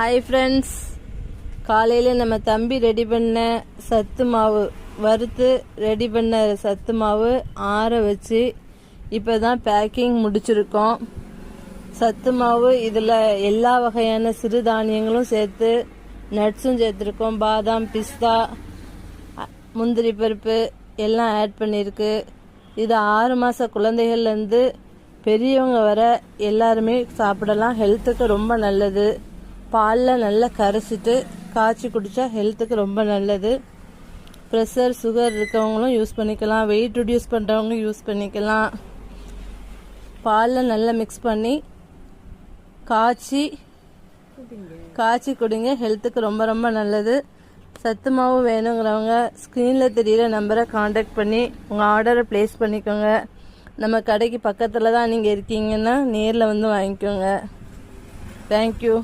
Hi friends காலையில் நம்ம தம்பி ரெடி பண்ண சத்து மாவு வறுத்து ரெடி பண்ண சத்து மாவு ஆற வச்சு இப்போ தான் பேக்கிங் முடிச்சிருக்கோம். சத்து மாவு இதில் எல்லா வகையான சிறுதானியங்களும் சேர்த்து நட்ஸும் சேர்த்துருக்கோம். பாதாம் பிஸ்தா முந்திரி பருப்பு எல்லாம் ஆட் பண்ணியிருக்கு. இது ஆறு மாத குழந்தைகள்லேருந்து பெரியவங்க வர எல்லாருமே சாப்பிடலாம். ஹெல்த்துக்கு ரொம்ப நல்லது. பாலில் நல்லா கரைச்சிட்டு காய்ச்சி குடித்தா ஹெல்த்துக்கு ரொம்ப நல்லது. ப்ரெஷர் சுகர் இருக்கவங்களும் யூஸ் பண்ணிக்கலாம். வெயிட் ரிடியூஸ் பண்ணுறவங்க யூஸ் பண்ணிக்கலாம். பாலில் நல்லா மிக்ஸ் பண்ணி காய்ச்சி காய்ச்சி குடிங்க. ஹெல்த்துக்கு ரொம்ப ரொம்ப நல்லது. சத்து மாவு வேணுங்கிறவங்க ஸ்க்ரீனில் தெரியிற நம்பரை காண்டாக்ட் பண்ணி உங்கள் ஆர்டரை ப்ளேஸ் பண்ணிக்கோங்க. நம்ம கடைக்கு பக்கத்தில் தான் நீங்கள் இருக்கீங்கன்னா நேரில் வந்து வாங்கிக்கோங்க. தேங்க்யூ